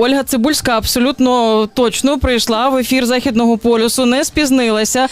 Ольга Цибульська абсолютно точно прийшла в ефір Західного полюсу, не спізнилася.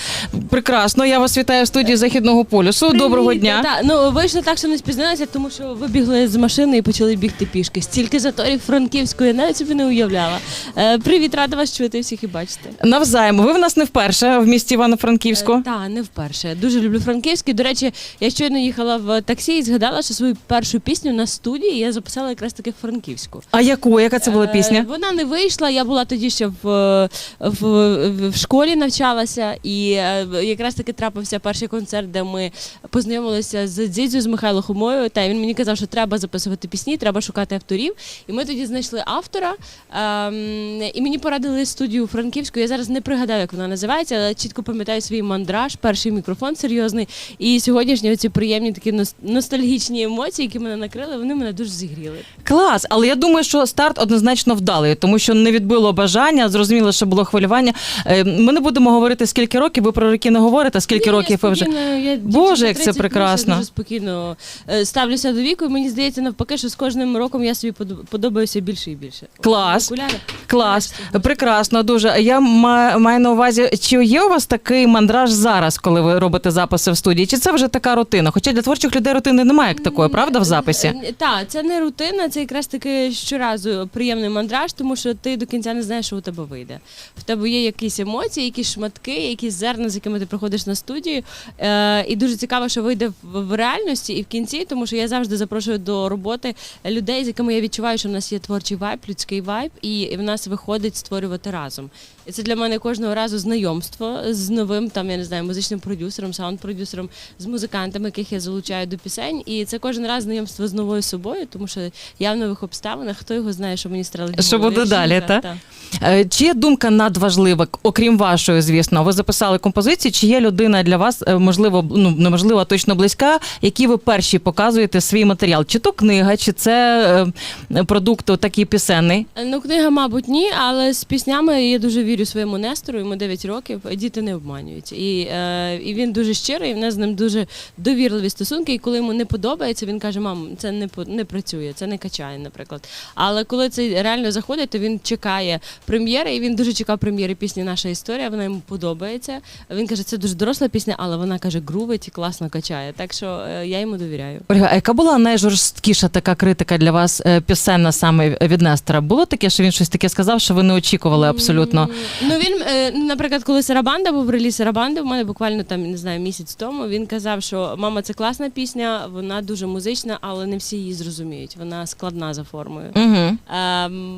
Прекрасно. Я вас вітаю в студії Західного полюсу. Доброго дня. Та, ну вийшло так, що не спізнилася, тому що вибігли з машини і почали бігти пішки. Стільки заторів Франківської, я навіть собі не уявляла. Е, привіт, рада вас чути всіх і бачити. Навзаєм. Ви в нас не вперше в місті Івано-Франківську. Е, Та, не вперше. Дуже люблю Франківський. До речі, я щойно їхала в таксі і згадала, що свою першу пісню на студії я записала якраз таки в Франківську. А яку? Яка це була Е. Вона не вийшла. Я була тоді ще в, в, в, в школі навчалася, і е, якраз таки трапився перший концерт, де ми познайомилися з Дзідзю, з Михайлом Хомою. Та він мені казав, що треба записувати пісні, треба шукати авторів. І ми тоді знайшли автора. Ем, і мені порадили студію Франківську. Я зараз не пригадаю, як вона називається, але чітко пам'ятаю свій мандраж, перший мікрофон серйозний. І сьогоднішні ці приємні такі ностальгічні емоції, які мене накрили, вони мене дуже зігріли. Клас, але я думаю, що старт однозначно вдалий, тому що не відбило бажання. Зрозуміло, що було хвилювання. Е, Ми не будемо говорити, скільки років. Ви про роки не говорите. Скільки Ні, років ви вже я Боже, як це прекрасно. Я дуже спокійно е, ставлюся до віку. і Мені здається, навпаки, що з кожним роком я собі подобаюся більше і більше. Клас. Окуляри. Клас, прекрасно, дуже. Я ма- маю на увазі, чи є у вас такий мандраж зараз, коли ви робите записи в студії? Чи це вже така рутина? Хоча для творчих людей рутини немає як такої, правда, в записі? Так, це не рутина, це якраз таки щоразу приємний мандраж, тому що ти до кінця не знаєш, що у тебе вийде. В тебе є якісь емоції, якісь шматки, якісь зерна, з якими ти приходиш на студію. Е, і дуже цікаво, що вийде в, реальності і в кінці, тому що я завжди запрошую до роботи людей, з якими я відчуваю, що в нас є творчий вайб, людський вайб, і в нас виходить створювати разом. І це для мене кожного разу знайомство з новим там, я не знаю, музичним продюсером, саунд-продюсером, з музикантами, яких я залучаю до пісень. І це кожен раз знайомство з новою собою, тому що я в нових обставинах, хто його знає, що мені стрелить. Що буде далі, жінка, та? та. Е, Чи є думка надважлива, окрім вашої, звісно, ви записали композиції, чи є людина для вас, е, можливо, ну неможливо, а точно близька, які ви перші показуєте свій матеріал? Чи то книга, чи це е, продукт такий пісенний? Ну, книга, мабуть, ні, але з піснями я дуже вірю своєму Нестору, йому 9 років, діти не обманюють. І, е, і він дуже щирий, і в нас з ним дуже довірливі стосунки. І коли йому не подобається, він каже: мам, це не не працює, це не качає, наприклад. Але коли це реально заходить, то він чекає прем'єри, і він дуже чекав прем'єри пісні Наша історія. Вона йому подобається. Він каже, це дуже доросла пісня, але вона каже, грувить і класно качає. Так що е, я йому довіряю. Ольга, а яка була найжорсткіша така критика для вас е, пісенна саме від Нестора? Було таке, що він щось таке сказав, що ви не очікували абсолютно? Ну він, е, наприклад, коли Сарабанда був реліз Сарабанди, в мене буквально там не знаю місяць тому. Він казав, що мама, це класна пісня, вона дуже музична, але не всі її зрозуміють. Вона складна за формою. Угу. Ем,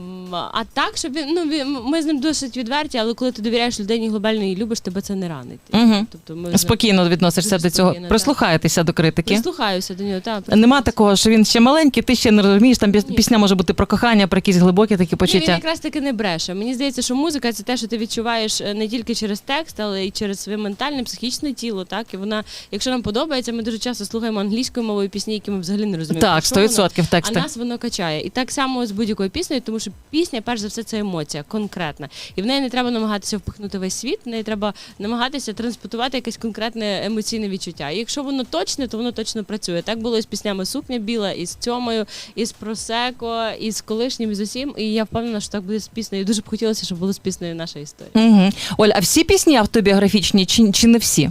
а так, щоб він ну він- ми з ним досить відверті, але коли ти довіряєш людині глобально і любиш, тебе це не ранить. Угу. Тобто ми Спокійно відносишся до цього. спокійно, так. Прислухаєтеся до критики. прислухаюся до нього. Та, Нема такого, що він ще маленький, ти ще не розумієш. Там Ні. пісня може бути про кохання, про якісь глибокі такі Ні, він якраз таки не бреше. Мені здається, що музика це те, що ти відчуваєш е, не тільки через текст, але й через своє ментальне, психічне тіло. Так і вона, якщо нам подобається, ми дуже часто слухаємо англійською мовою пісні, які ми взагалі не розуміємо. Так, про що воно. 100% А нас воно качає. І так само з будь-якою піснею, тому що пісня, перш за все, це емоція конкретна. І в неї не треба намагатися впихнути весь світ, в неї треба намагатися транспортувати якесь конкретне емоційне відчуття. І якщо воно точне, то воно точно працює. Так було і з піснями Сукня біла, і з цьомою, і з Просеко, і з колишнім, і з усім. І я впевнена, що так буде з піснею. Дуже б хотілося, щоб було з піснею наша історія. Угу. Оль, а всі пісні автобіографічні чи, чи не всі?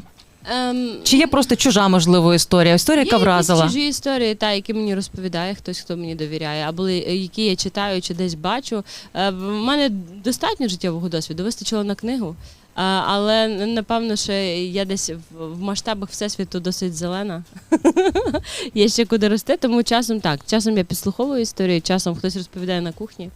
Ем, Чи є просто чужа можливо історія? Історія, яка Є вразила? якісь чужі історії, та, які мені розповідає хтось, хто мені довіряє, або е, які я читаю чи десь бачу. Е, В мене достатньо життєвого досвіду, вистачило на книгу. А, Але напевно, що я десь в масштабах всесвіту досить зелена. Є ще куди рости, тому часом так. Часом я підслуховую історію, часом хтось розповідає на кухні,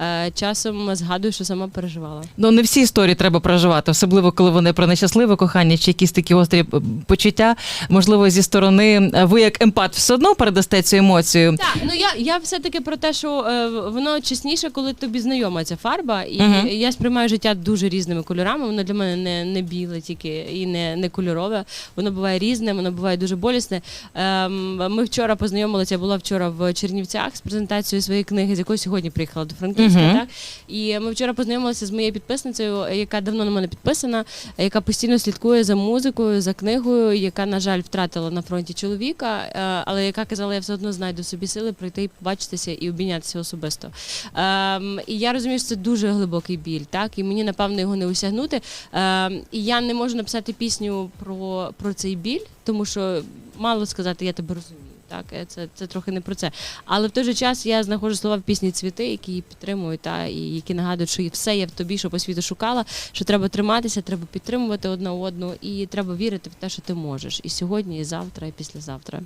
е, часом згадую, що сама переживала. Ну не всі історії треба проживати, особливо коли вони про нещасливе кохання чи якісь такі гострі е, почуття. Можливо, зі сторони е, ви як емпат все одно передасте цю емоцію. Так, ну я, я все-таки про те, що е, воно чесніше, коли тобі знайома ця фарба, і Мгм. я сприймаю життя дуже різними кольорами. Воно для мене не, не біле тільки і не, не кольорове. Воно буває різне, воно буває дуже болісне. Ем, ми вчора познайомилися, я була вчора в Чернівцях з презентацією своєї книги, з якої сьогодні приїхала до Франківська. Артистка. Мгм. Так? І ми вчора познайомилися з моєю підписницею, яка давно на мене підписана, яка постійно слідкує за музикою, за книгою, яка, на жаль, втратила на фронті чоловіка, е, але яка казала, я все одно знайду собі сили прийти і побачитися і обійнятися особисто. Ем, і я розумію, що це дуже глибокий біль, так і мені напевно його не осягнути. Ем, і я не можу написати пісню про, про цей біль, тому що мало сказати, я тебе розумію. Так, е, це, це трохи не про це. Але в той же час я знаходжу слова в пісні цвіти, які її підтримують, та і які нагадують, що все є в тобі, що по світу шукала, що треба триматися, треба підтримувати одна одну, і треба вірити в те, що ти можеш. І сьогодні, і завтра, і післязавтра.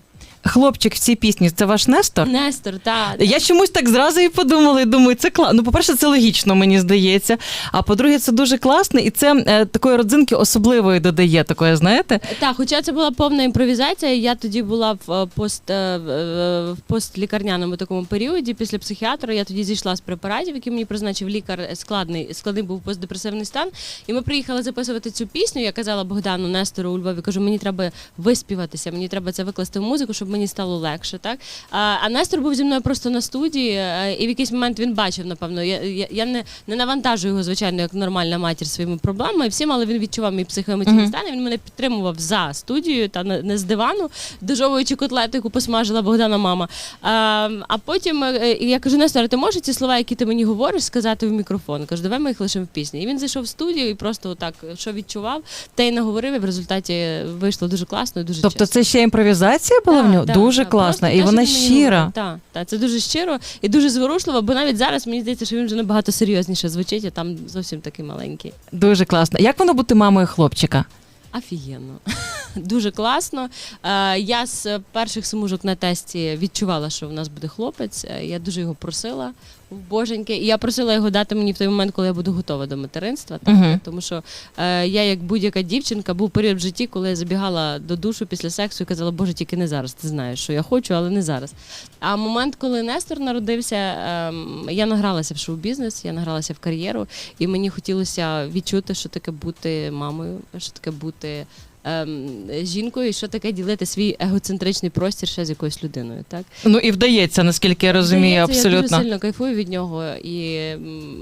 Хлопчик в цій пісні це ваш Нестор? Нестор, та Я чомусь так зразу і подумала, і думаю, це класно. Ну, по-перше, це логічно, мені здається. А по-друге, це дуже класно, і це е, такої родзинки особливої додає, такої, знаєте? Так, хоча це була повна імпровізація. Я тоді була в е, пост е, в- постлікарняному такому періоді після психіатра. Я тоді зійшла з препаратів, які мені призначив лікар. е, Складний складний був постдепресивний стан. І ми приїхали записувати цю пісню. Я казала Богдану Нестору у Львові. Кажу, мені треба виспіватися, мені треба це викласти в музику, щоб мені стало легше. Так а, а Нестор був зі мною просто на студії, е, і в якийсь момент він бачив, напевно. Я, я, я не, не навантажую його, звичайно, як нормальна матір своїми проблемами. Всім, але він відчував мій психоемоційний Мгм. стан. і Він мене підтримував за студією та не з дивану, дожовуючи котлету, яку посмажила Богдана мама. А, а потім е, я кажу, Нестор, ти можеш ці слова, які ти мені говориш, сказати в мікрофон? Кажу, давай ми їх лишимо в пісні. І він зайшов в студію і просто отак, що відчував, те й наговорив, і в результаті вийшло дуже класно і дуже Тобто, чесно. це ще імпровізація була в нього? дуже класна. І вона щира. Так, так, це дуже щиро і дуже зворушливо, бо навіть зараз мені здається, що він вже набагато серйозніше звучить, а там зовсім такий маленький. Дуже класно. Як воно бути мамою хлопчика? Офігенно. Дуже класно. Е, Я з перших смужок на тесті відчувала, що в нас буде хлопець. Е, Я дуже його просила боженьки. І я просила його дати мені в той момент, коли я буду готова до материнства. Так? Мгм. Тому що е, я, як будь-яка дівчинка, був період в житті, коли я забігала до душу після сексу і казала, Боже, тільки не зараз. Ти знаєш, що я хочу, але не зараз. А момент, коли Нестор народився, ем, я награлася в шоу-бізнес, я награлася в кар'єру, і мені хотілося відчути, що таке бути мамою, що таке бути. Ем, Жінкою, і що таке ділити свій егоцентричний простір ще з якоюсь людиною, так Ну і вдається, наскільки я розумію, Здається, Я дуже абсолютно. сильно кайфую від нього, і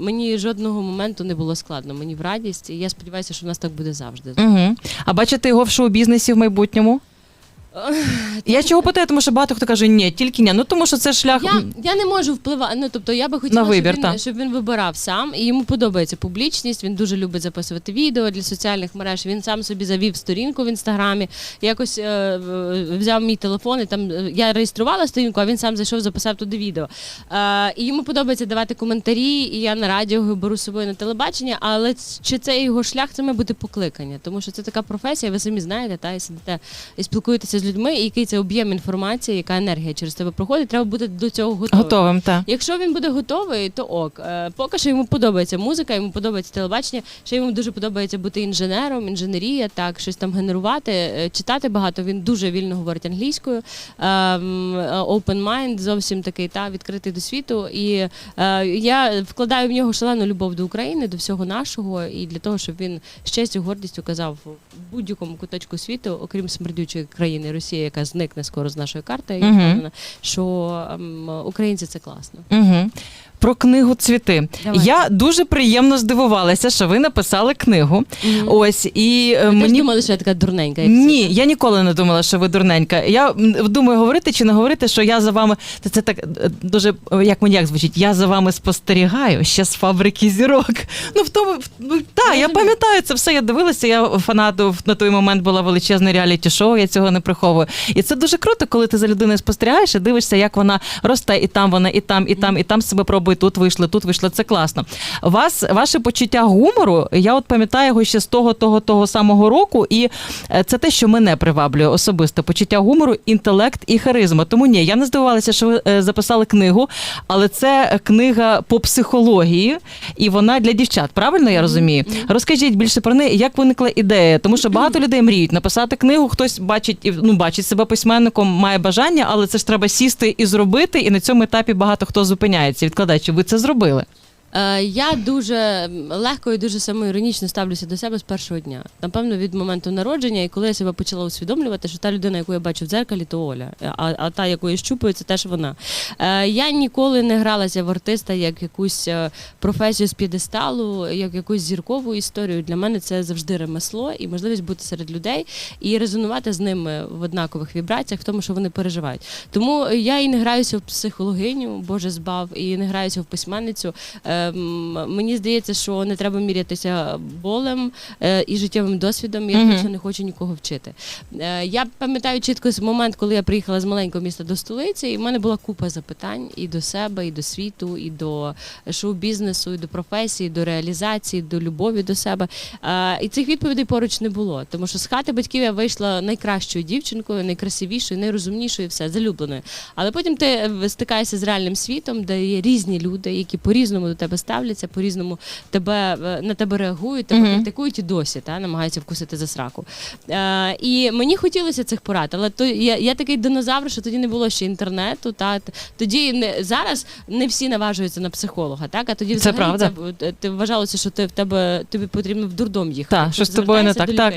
мені жодного моменту не було складно. Мені в радість, і я сподіваюся, що в нас так буде завжди. Угу. А бачите його в шоу-бізнесі в майбутньому? Я чого питаю, тому що багато хто каже, ні, тільки ні. Ну тому що це шлях. Я, я не можу впливати. Ну тобто я би хотіла, На вибір, щоб, та. він, щоб він вибирав сам, і йому подобається публічність. Він дуже любить записувати відео для соціальних мереж. Він сам собі завів сторінку в інстаграмі. Якось е, е, взяв мій телефон, і там е, я реєструвала сторінку, а він сам зайшов, записав туди відео. Е, і йому подобається давати коментарі. І я на радіо його беру з собою на телебачення. Але чи це його шлях, це має бути покликання, тому що це така професія. Ви самі знаєте, та і сидите і спілкуєтеся з людьми, і який це об'єм інформації, яка енергія через тебе проходить. Треба бути до цього готовим. Готовим, так. Якщо він буде готовий, то ок. Е, Поки що йому подобається музика, йому подобається телебачення. Ще йому дуже подобається бути інженером, інженерія, так щось там генерувати, е, читати багато. Він дуже вільно говорить англійською. Ем, Open mind, зовсім такий та відкритий до світу. І е, я вкладаю в нього шалену любов до України, до всього нашого, і для того, щоб він з честю, гордістю казав в будь-якому куточку світу, окрім смердючої країни Росії, яка зникне скоро з нашої карти, я впевнена, що ем, українці це класно. Угу. Про книгу цвіти. Давай. Я дуже приємно здивувалася, що ви написали книгу. Ось і е, Ви теж мені думали, що я така дурненька. як Ні, я ніколи не думала, що ви дурненька. Я думаю, говорити чи не говорити, що я за вами. Це, це так е, дуже е, як звучить. Я за вами спостерігаю ще з фабрики зірок. Ну в тому ну, та, я пам'ятаю це все. Я дивилася. Я фанату на той момент була величезне реаліті-шоу. Я цього не приховую. І це дуже круто, коли ти за людиною спостерігаєш і дивишся, як вона росте, і там вона, і там, і там, і там себе пробує. Тут вийшли, тут вийшло. Це класно. Вас ваше почуття гумору. Я от пам'ятаю його ще з того, того, того самого року, і е, це те, що мене приваблює особисто. Почуття гумору, інтелект і харизма. Тому ні, я не здивувалася, що ви е, записали книгу, але це книга по психології, і вона для дівчат. Правильно я розумію? Розкажіть більше про неї, як виникла ідея, тому що багато людей мріють написати книгу. Хтось бачить і, ну, бачить себе письменником, має бажання, але це ж треба сісти і зробити. І на цьому етапі багато хто зупиняється. Відкладає, чи ви це зробили? Е, я дуже легко і дуже самоіронічно ставлюся до себе з першого дня. Напевно, від моменту народження, і коли я себе почала усвідомлювати, що та людина, яку я бачу в дзеркалі, то Оля, а, а та, яку я щупаю, це теж вона. Е, я ніколи не гралася в артиста як якусь е, професію з п'єдесталу, як якусь зіркову історію. Для мене це завжди ремесло і можливість бути серед людей і резонувати з ними в однакових вібраціях, в тому, що вони переживають. Тому я і не граюся в психологиню, Боже збав, і не граюся в письменницю. Ем, мені здається, що не треба мірятися болем е, і життєвим досвідом. Я більше не хочу нікого вчити. Е, я пам'ятаю чітко з момент, коли я приїхала з маленького міста до столиці, і в мене була купа запитань і до себе, і до світу, і до шоу-бізнесу, і до професії, і до реалізації, до любові до себе. Е, і цих відповідей поруч не було. Тому що з хати батьків я вийшла найкращою дівчинкою, найкрасивішою, найрозумнішою, все залюбленою. Але потім ти стикаєшся з реальним світом, де є різні люди, які по-різному до тебе ставляться, по-різному тебе е, на тебе реагують, тебе критикують і досі та намагаються вкусити за сраку. Е, і мені хотілося цих порад, але то я, я такий динозавр, що тоді не було ще інтернету. Та тоді не зараз не всі наважуються на психолога, так а тоді Це правда. це, ти вважалося, що ти в тебе тобі потрібно в дурдом їхати. Так, що з тобою не так, так.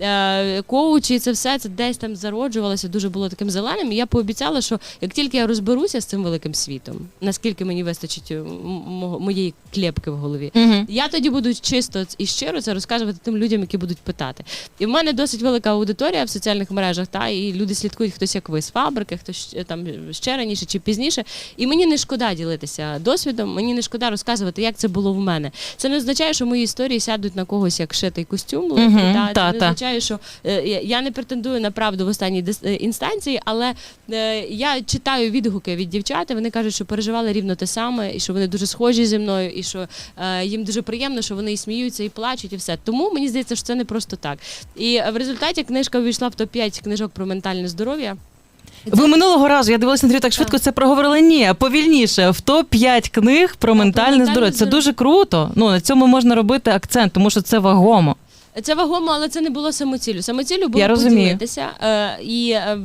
Е, коучі, це все це десь там зароджувалося, дуже було таким зеленим. І я пообіцяла, що як тільки я розберуся з цим великим світом, наскільки мені вистачить е, м- мо- моєї клепки в голові, Угу. я тоді буду чисто і щиро це розказувати тим людям, які будуть питати. І в мене досить велика аудиторія в соціальних мережах, та і люди слідкують хтось як ви з фабрики, хтось е, там ще раніше чи пізніше. І мені не шкода ділитися досвідом, мені не шкода розказувати, як це було в мене. Це не означає, що мої історії сядуть на когось як шитий костюм. легкий, Мгм, та, це та, не та. означає, що е, я- не претендую на правду в останній е, інстанції, але е, я читаю відгуки від дівчат, і вони кажуть, що переживали рівно те саме, і що вони дуже схожі зі мною, і що е, їм дуже приємно, що вони і сміються, і плачуть, і все. Тому мені здається, що це не просто так. І в результаті книжка увійшла в топ 5 книжок про ментальне здоров'я. Ви минулого разу, я дивилася інтерв'ю, так швидко це проговорили. Ні, повільніше. В топ 5 книг про ментальне здоров'я. Це дуже круто. Ну на цьому можна робити акцент, тому що це вагомо. Це вагомо, але це не було самоціллю. Самоціллю було Я поділитися. Е, і е,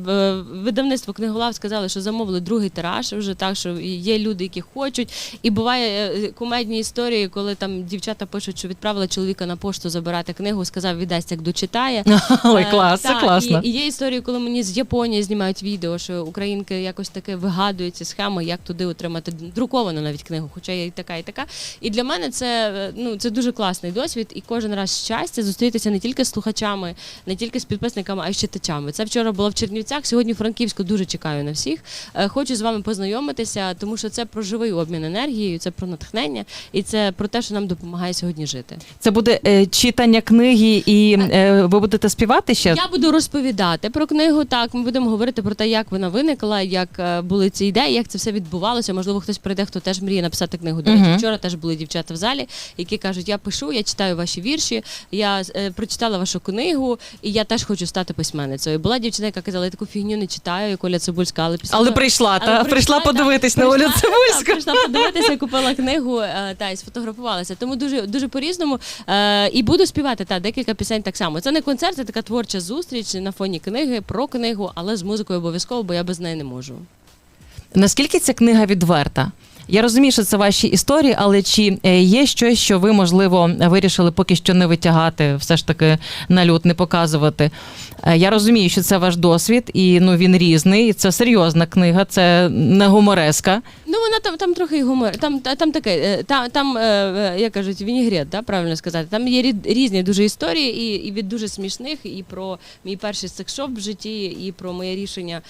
видавництво книголав сказали, що замовили другий тираж вже так, що є люди, які хочуть. І буває е, кумедні історії, коли там дівчата пишуть, що відправила чоловіка на пошту забирати книгу, сказав, віддасть, як дочитає. Ой, Е, клас, це класно. І, є історії, коли мені з Японії знімають відео, що українки якось таке вигадують ці схеми, як туди отримати друковану навіть книгу, хоча є і така, і така. І для мене це е, ну це дуже класний досвід, і кожен раз щастя зустрітися не тільки з слухачами, не тільки з підписниками, а й з читачами. Це вчора було в Чернівцях. Сьогодні в Франківську дуже чекаю на всіх. Е, Хочу з вами познайомитися, тому що це про живий обмін енергією, це про натхнення, і це про те, що нам допомагає сьогодні жити. Це буде е, читання книги, і е, ви будете співати ще? Я буду розповідати про книгу. Так, ми будемо говорити про те, як вона виникла, як е, були ці ідеї, як це все відбувалося. Можливо, хтось прийде, хто теж мріє написати книгу. До речі, Мгм. вчора теж були дівчата в залі, які кажуть: я пишу, я читаю ваші вірші, я прочитала вашу книгу, і я теж хочу стати письменницею. Була дівчина, яка казала, я таку фігню не читаю, як Оля Цибульська, але після Але прийшла, але та прийшла подивитись на Олю Цибульську. Прийшла подивитися, купила книгу е, та і сфотографувалася. Тому дуже дуже по-різному. Е, і буду співати та декілька пісень так само. Це не концерт, це така творча зустріч на фоні книги про книгу, але з музикою обов'язково, бо я без неї не можу. Наскільки ця книга відверта? Я розумію, що це ваші історії, але чи е, є щось, що ви, можливо, вирішили поки що не витягати, все ж таки на люд не показувати? Е, Я розумію, що це ваш досвід, і ну він різний. і Це серйозна книга, це не гумореска. Ну вона там там трохи гумор. Там там таке, е, там, там е, е, як кажуть, вінігрет, да, правильно сказати. Там є різні дуже історії, і, і від дуже смішних, і про мій перший секшоп в житті, і про моє рішення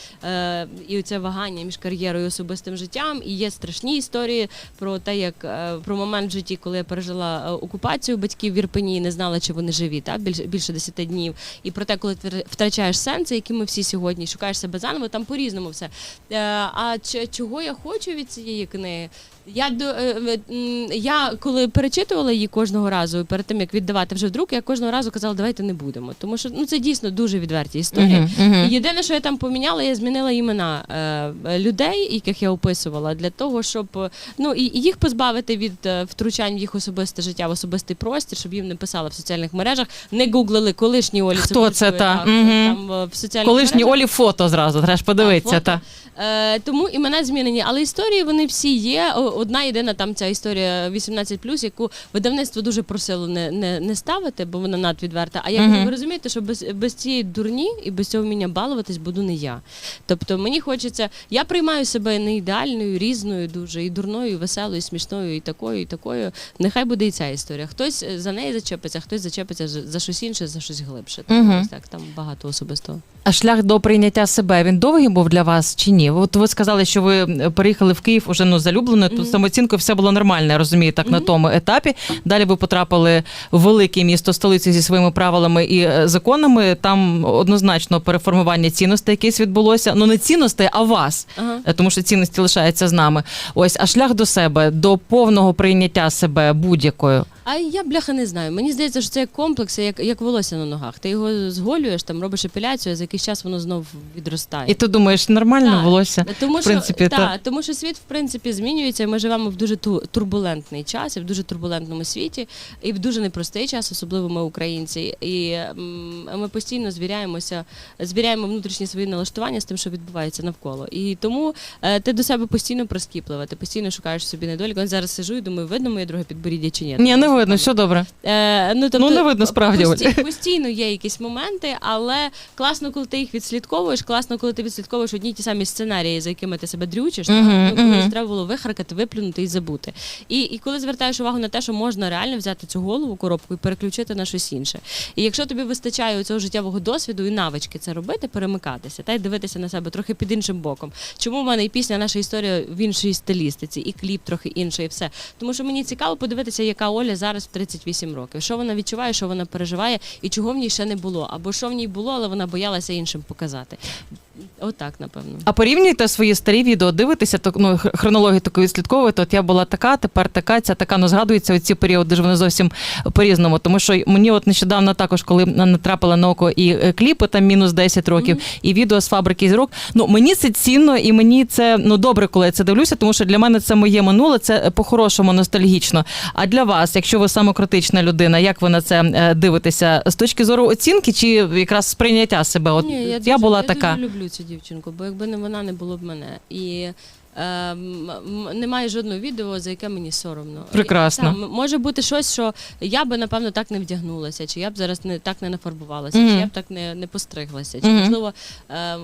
і це вагання між кар'єрою і особистим життям. І є страшні історії про те, як про момент в житті, коли я пережила окупацію батьків в Ірпені не знала, чи вони живі, та більше більше 10 днів. І про те, коли ти втрачаєш сенси, які ми всі сьогодні шукаєш себе заново, там по-різному все. Е, А чого я хочу від цієї книги? Я до е, я коли перечитувала її кожного разу, перед тим як віддавати вже в друк, я кожного разу казала, давайте не будемо. Тому що ну це дійсно дуже відверті історії. Мгм, мгм. І Єдине, що я там поміняла, я змінила імена е, людей, яких я описувала, для того, щоб ну і, їх позбавити від е, втручань в їх особисте життя, в особистий простір, щоб їм не писали в соціальних мережах, не гуглили колишні Олі Хто це, та? так, Мгм. там е, в соціальних Колишні мережах. Олі фото зразу, треба ж подивитися. фото. Та. Е, тому імена змінені, але історії вони всі є. Одна єдина там ця історія 18+, яку видавництво дуже просило не, не, не ставити, бо вона надвідверта. А як Мгм. ви розумієте, що без, без цієї дурні і без цього вміння балуватись буду не я. Тобто мені хочеться, я приймаю себе не ідеальною, різною, дуже і дурною, і веселою, і смішною, і такою, і такою. Нехай буде і ця історія. Хтось е, за неї зачепиться, хтось зачепиться за щось інше, за щось глибше. Ось так там багато особистого. А шлях до прийняття себе він довгий був для вас чи ні? От ви сказали, що ви переїхали в Київ уже ну залюбленою, Мгм. тут самооцінкою все було нормально, я розумію, так на тому етапі. Далі ви потрапили в велике місто столиці зі своїми правилами і е, законами. Там однозначно переформування цінностей якесь відбулося. Ну не цінностей, а вас. Ага. Е, тому що цінності лишаються з нами. Ось, а шлях до себе, до повного прийняття себе будь-якою. А я бляха не знаю. Мені здається, що це як комплекс, як, як волосся на ногах. Ти його зголюєш, там робиш епіляцію, а за якийсь час воно знов відростає. І ти думаєш, нормально Так. волосся? Тому в принципі, що, та- та, тому що світ в принципі змінюється. і Ми живемо в дуже ту- турбулентний час, і в дуже турбулентному світі, і в дуже непростий час, особливо ми українці. І ми постійно звіряємося, звіряємо внутрішні свої налаштування з тим, що відбувається навколо. І тому е, ти до себе постійно прискіплива, ти постійно шукаєш собі недолік. От зараз сижу і думаю, видно моє друге підборіддя чи ні. Ні, не видно, все добре. Е, ну, тобто, Ну, не видно, справді, Пості, постійно є якісь моменти, але класно, коли ти їх відслідковуєш, класно, коли ти відслідковуєш одні й ті самі сценарії, за якими ти себе дрючиш, так? Мгм, ну, коли мгм. треба було вихаркати, виплюнути і забути. І, і коли звертаєш увагу на те, що можна реально взяти цю голову, коробку і переключити на щось інше. І якщо тобі вистачає цього життєвого досвіду і навички це робити, перемикатися та й дивитися на себе трохи під іншим боком. Чому в мене і пісня, наша історія в іншій стилістиці, і кліп трохи інший, і все. Тому що мені цікаво подивитися, яка Оля зараз в 38 років. Що вона відчуває, що вона переживає, і чого в ній ще не було, або що в ній було, але вона боялася іншим показати. Отак, напевно. А порівнюйте свої старі відео, дивитеся, то ну хронологію таку відслідковуєте. От я була така, тепер така, ця така. Ну згадується оці періоди ж вони зовсім по-різному. Тому що мені от нещодавно також, коли натрапила на око і е, кліпи, там мінус 10 років, і відео з фабрики зірок. Ну мені це цінно, і мені це ну добре, коли я це дивлюся, тому що для мене це моє минуле, це е, по-хорошому ностальгічно. А для вас, якщо ви самокритична людина, як ви на це е, дивитеся? З точки зору оцінки чи якраз сприйняття себе? От Ні, я, дуже, була я така. дуже люблю цю дівчинку, бо якби не вона, не було б мене. І немає жодного відео, за яке мені соромно. Прекрасно. І, може бути щось, що я би, напевно, так не вдягнулася, чи я б зараз не так не нафарбувалася, Мгм. чи я б так не, не постриглася. Чи Мгм. можливо, е, е,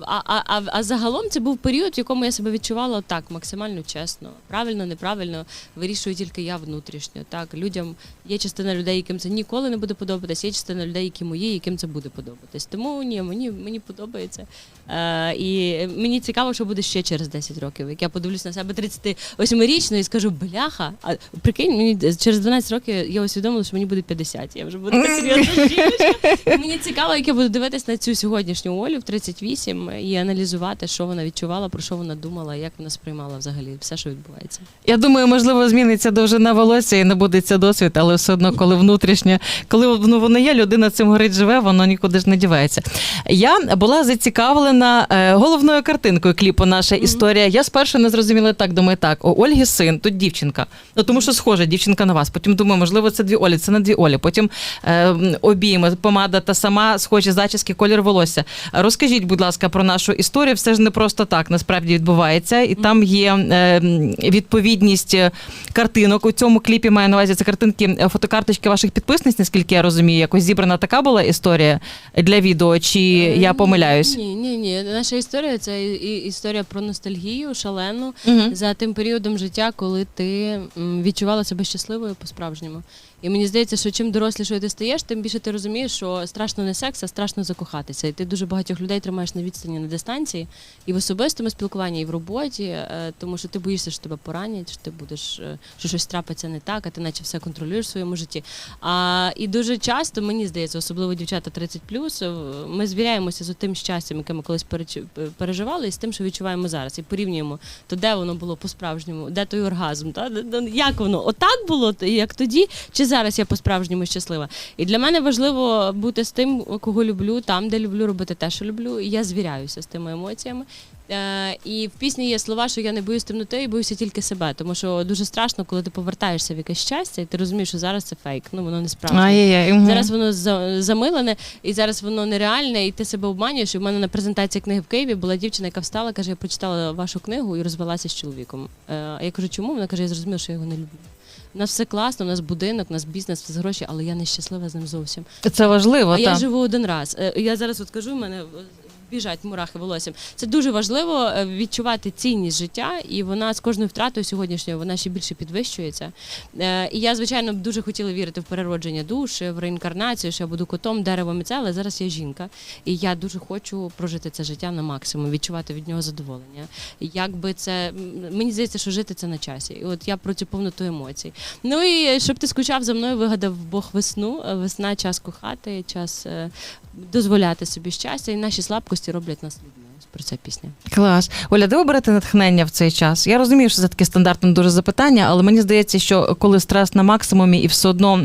а, а, а, а загалом це був період, в якому я себе відчувала так, максимально чесно. Правильно, неправильно, вирішую тільки я внутрішньо. Так, людям є частина людей, яким це ніколи не буде подобатись, є частина людей, які мої, яким це буде подобатись. Тому ні, мені, мені подобається. Е, і мені цікаво, що буде ще через 10 років. Як я подивлюсь на себе 38-річну і скажу, бляха, а прикинь, мені через 12 років я усвідомила, що мені буде 50. Я вже буду така серйозна жіночка. І Мені цікаво, як я буду дивитись на цю сьогоднішню Олю в 38 і аналізувати, що вона відчувала, про що вона думала, як вона сприймала взагалі все, що відбувається. Я думаю, можливо, зміниться довжина волосся і набудеться досвід, але все одно, коли внутрішнє, коли ну, воно є, людина цим горить живе, воно нікуди ж не дівається. Я була зацікавлена е, головною картинкою кліпу Наша історія. Я спершу не зрозуміла так, думаю, так, у Ольги син, тут дівчинка. Ну тому що схожа дівчинка на вас. Потім думаю, можливо, це дві Олі, це не дві Олі. Потім е, обійми, помада та сама, схожі зачіски, колір волосся. Розкажіть, будь ласка, про нашу історію. Все ж не просто так насправді відбувається, і там є е, відповідність е, картинок. У цьому кліпі маю на увазі це картинки, е, фотокарточки ваших підписниць, наскільки я розумію. Якось зібрана така була історія для відео, чи Е, я помиляюсь? Ні, ні, ні. Наша історія це і історія про ностальгію, шалену угу. за тим періодом життя, коли ти відчувала себе щасливою по-справжньому. І мені здається, що чим дорослішою ти стаєш, тим більше ти розумієш, що страшно не секс, а страшно закохатися. І ти дуже багатьох людей тримаєш на відстані на дистанції, і в особистому спілкуванні, і в роботі, е, тому що ти боїшся, що тебе поранять, що ти будеш, е, що щось трапиться не так, а ти наче все контролюєш в своєму житті. А, і дуже часто, мені здається, особливо дівчата 30 е, ми звіряємося з тим щастям, яке ми колись переживали, і з тим, що відчуваємо зараз, і порівнюємо то, де воно було по-справжньому, де той оргазм, та як воно отак було, як тоді, чи зараз я по-справжньому щаслива. І для мене важливо бути з тим, кого люблю, там, де люблю робити те, що люблю. І я звіряюся з тими емоціями. Е, і в пісні є слова, що я не боюсь темноти і боюся тільки себе. Тому що дуже страшно, коли ти повертаєшся в якесь щастя, і ти розумієш, що зараз це фейк. Ну воно не справжнє. Зараз воно за- замилене, і зараз воно нереальне, і ти себе обманюєш. І в мене на презентації книги в Києві була дівчина, яка встала, каже: я прочитала вашу книгу і розвелася з чоловіком. Е, я кажу, чому? Вона каже, я зрозуміла, що я його не люблю. У нас все класно, у нас будинок, у нас бізнес, все гроші, але я не щаслива з ним зовсім. Це важливо, А я живу один раз. Е, Я зараз от кажу, в мене е, біжать мурахи волоссям. Це дуже важливо е, відчувати цінність життя, і вона з кожною втратою сьогоднішньою вона ще більше підвищується. Е, І я, звичайно, дуже хотіла вірити в переродження душ, в реінкарнацію, що я буду котом, деревом і це, але зараз я жінка. І я дуже хочу прожити це життя на максимум, відчувати від нього задоволення. Якби це мені здається, що жити це на часі. І от я про цю повноту емоцій. Ну і щоб ти скучав за мною, вигадав Бог весну. Е, Весна час кохати, час е, дозволяти собі щастя, і наші слабкості роблять нас людьми. Про це пісня. Клас. Оля, де ви берете натхнення в цей час? Я розумію, що це таке стандартне дуже запитання, але мені здається, що коли стрес на максимумі, і все одно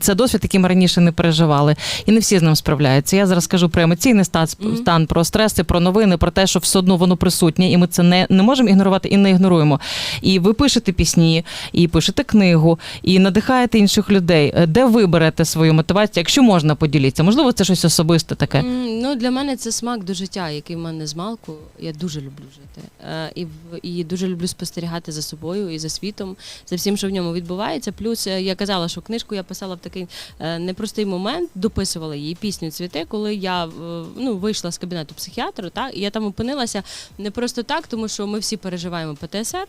це досвід, який ми раніше не переживали, і не всі з ним справляються. Я зараз кажу про емоційний стан, стан про стреси, про новини, про те, що все одно воно присутнє, і ми це не, не можемо ігнорувати і не ігноруємо. І ви пишете пісні, і пишете книгу, і надихаєте інших людей. Е, Де ви берете свою мотивацію? Якщо можна, поділіться. Можливо, це щось особисте таке. Ну, для мене це смак до життя, який в мене з малку. Я дуже люблю жити. Е, і, і дуже люблю спостерігати за собою і за світом, за всім, що в ньому відбувається. Плюс е, я казала, що книжку я писала в такий е, непростий момент, дописувала її пісню цвіти, коли я ну, вийшла з кабінету психіатру, так, і я там опинилася не просто так, тому що ми всі переживаємо ПТСР,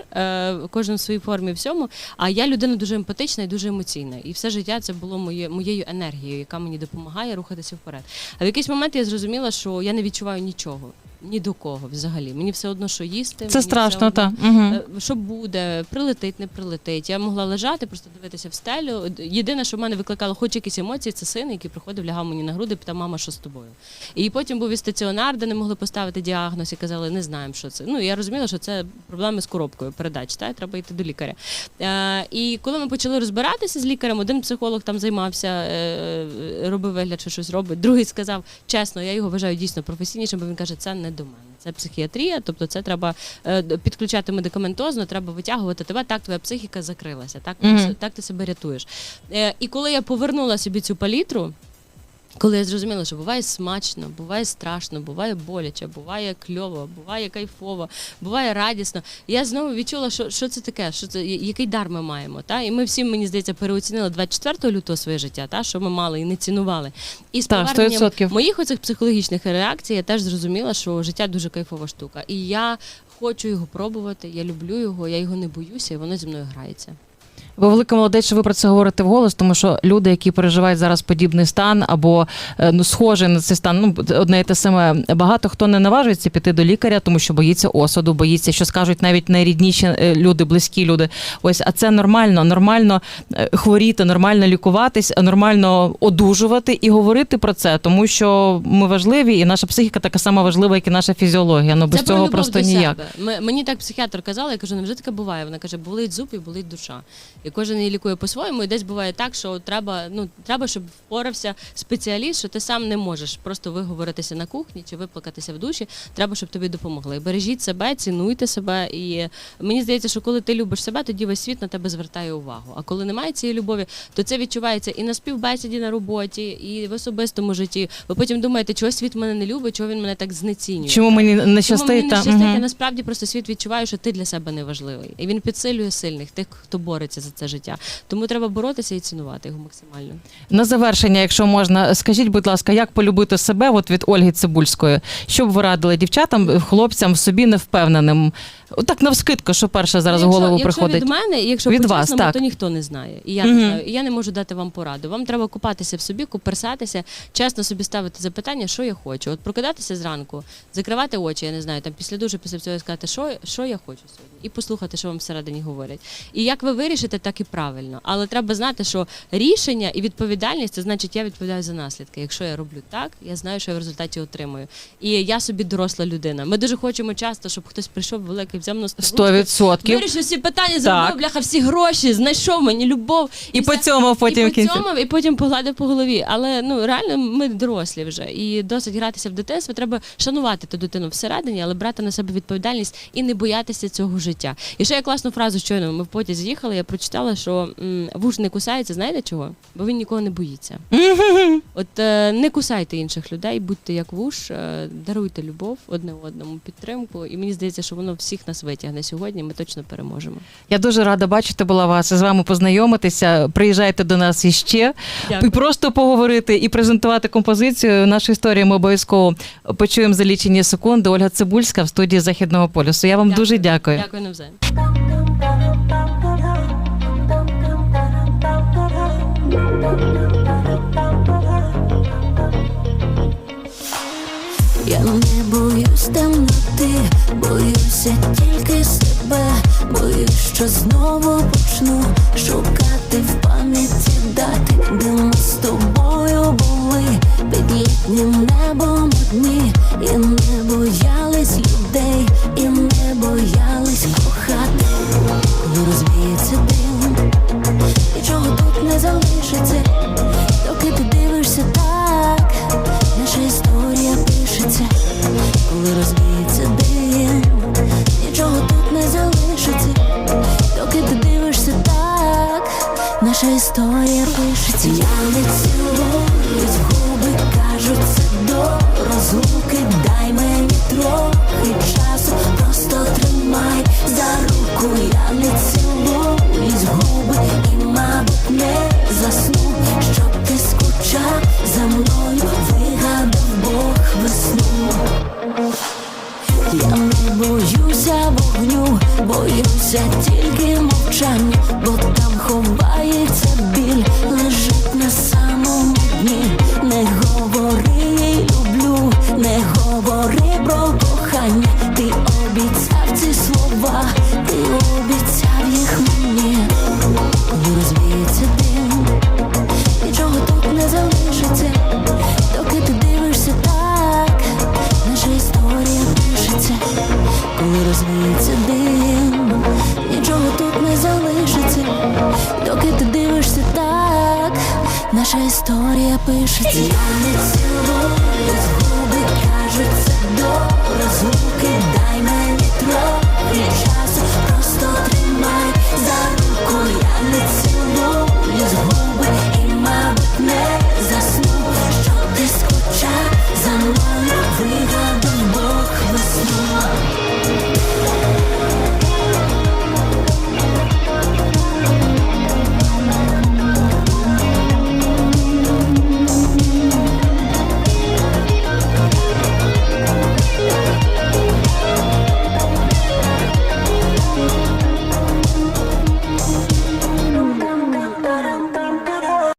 кожен в своїй формі всьому. А я людина дуже емпатична і дуже емоційна. І все життя це було моє, моєю енергією, яка мені допомагає рухатися вперед. А в якийсь момент я зрозуміла, що я не відчуваю нічого. Ні до кого взагалі. Мені все одно, що їсти. Це мені страшно, все одно, так. Угу. е, Що буде, прилетить, не прилетить. Я могла лежати, просто дивитися в стелю. Єдине, що в мене викликало хоч якісь емоції, це син, який приходив, лягав мені на груди, питав, мама, що з тобою. І потім був і стаціонар, де не могли поставити діагноз і казали, не знаємо, що це. Ну я розуміла, що це проблеми з коробкою передач, та треба йти до лікаря. Е, і коли ми почали розбиратися з лікарем, один психолог там займався, е, робив вигляд, що щось робить. Другий сказав, чесно, я його вважаю дійсно професійнішим, бо він каже, це не до мене. Це психіатрія, тобто це треба е, підключати медикаментозно, треба витягувати тебе. Так твоя психіка закрилася, так, ти Мгм. так ти себе рятуєш. Е, і коли я повернула собі цю палітру. Коли я зрозуміла, що буває смачно, буває страшно, буває боляче, буває кльово, буває кайфово, буває радісно. Я знову відчула, що, що це таке, що це який дар ми маємо. Та? І ми всі, мені здається, переоцінили 24 лютого своє життя, та? що ми мали і не цінували. І з поверненням 100%. моїх оцих психологічних реакцій я теж зрозуміла, що життя дуже кайфова штука. І я хочу його пробувати, я люблю його, я його не боюся, і воно зі мною грається. Ви велика молодець, що ви про це говорите вголос, тому що люди, які переживають зараз подібний стан або е, ну схожий на цей стан, ну одне і те саме. Багато хто не наважується піти до лікаря, тому що боїться осуду, боїться, що скажуть навіть найрідніші е, люди, близькі люди. Ось, а це нормально, нормально е, хворіти, нормально лікуватись, нормально одужувати і говорити про це, тому що ми важливі, і наша психіка така сама важлива, як і наша фізіологія. Ну без Це цього про просто ніяк. Себе. Мені так психіатр казала, я кажу, невже таке буває? Вона каже, болить зуб і болить душа. І кожен її лікує по-своєму. І десь буває так, що треба, ну треба, щоб впорався спеціаліст, що ти сам не можеш просто виговоритися на кухні чи виплакатися в душі. Треба, щоб тобі допомогли. Бережіть себе, цінуйте себе. І мені здається, що коли ти любиш себе, тоді весь світ на тебе звертає увагу. А коли немає цієї любові, то це відчувається і на співбесіді на роботі, і в особистому житті. Ви потім думаєте, чого світ мене не любить, чого він мене так знецінює. Чому мені не щастить? щастить, Мгм. насправді просто світ відчуває, що ти для себе не важливий. І він підсилює сильних, тих, хто бореться за це життя. Тому треба боротися і цінувати його максимально. На завершення, якщо можна, скажіть, будь ласка, як полюбити себе от від Ольги Цибульської? Що б ви радили дівчатам, хлопцям в собі невпевненим? Отак навскидку, що перше зараз в якщо, голову якщо приходить. від мене, якщо Від вас, так. то ніхто не знає. І я Мгм. не знаю. І я не можу дати вам пораду. Вам треба купатися в собі, куперсатися, чесно собі ставити запитання, що я хочу. От прокидатися зранку, закривати очі, я не знаю, там після дуже після цього сказати, що, що я хочу сьогодні, і послухати, що вам всередині говорять. І як ви вирішите, так і правильно. Але треба знати, що рішення і відповідальність це значить, я відповідаю за наслідки. Якщо я роблю так, я знаю, що я в результаті отримую. І я собі доросла людина. Ми дуже хочемо часто, щоб хтось прийшов великий, взяв нас Сто відсотків. Вирішив всі питання, заробив, бляха, всі гроші, знайшов мені любов. І все. по цьому потім і по цьому, і потім погладив по голові. Але ну реально ми дорослі вже. І досить гратися в дитинство. Треба шанувати ту дитину всередині, але брати на себе відповідальність і не боятися цього життя. І ще я класну фразу щойно ми в потязі їхали. Я прочитала, що м, вуж не кусається. Знаєте чого? Бо він нікого не боїться. От е, не кусайте інших людей, будьте як вуш, е, даруйте любов одне одному, підтримку. І мені здається, що воно всіх нас витягне сьогодні. Ми точно переможемо. Я дуже рада бачити була вас і з вами познайомитися. Приїжджайте до нас іще і просто поговорити і презентувати композицію. Нашу історію ми обов'язково почуємо за лічені секунди. Ольга Цибульська в студії Західного полюсу. Я вам Дякую. дуже дякую. Дякую навзаєм. Історія пишеться. Я не цілуюсь